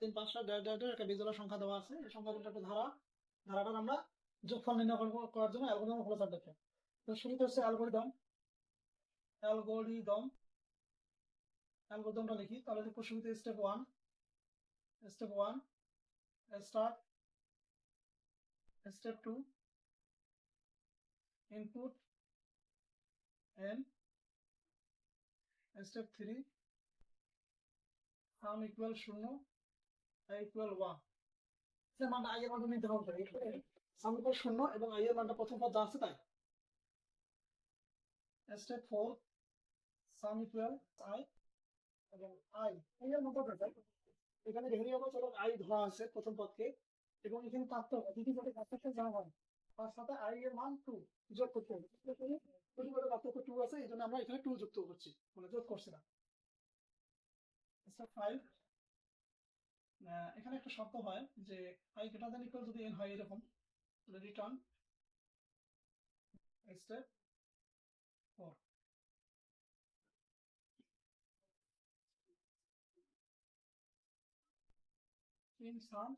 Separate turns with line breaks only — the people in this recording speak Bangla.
তিন পাঁচটা ড্যাশ ড্যাশ একটা বিজোড়া সংখ্যা দেওয়া আছে। এই সংখ্যাগুলো একটা ধারা, ধারাটার আমরা যোগফল নির্ণয় করার জন্য অ্যালগোরিদম ফলো দেখে। তো শুরুতে হচ্ছে অ্যালগোরিদম। অ্যালগোরিদম, অ্যালগোরিদমটা লিখি। তাহলে লিখব শুরুতে step one step one start step two input N step three sum equal শূন্য শূন্য এবং আই এর মানটা প্রথম পদ আছে, তাই? Step four sum equal I এখানে ধরা আছে প্রথম পদকে। এবং এখানে পার্থক্য দ্বিতীয় যা হয়, তার সাথে আই এর মান টু যোগ করতে হবে। প্রতি পদে টু আছে, এই জন্য আমরা এখানে টু যুক্ত করছি মানে যোগ করছি না। ফাইভ এখানে একটা শর্ত হয় যে আই গ্রেটার দেন ইকুয়াল যদি এন হয় এরকম। Return step four in some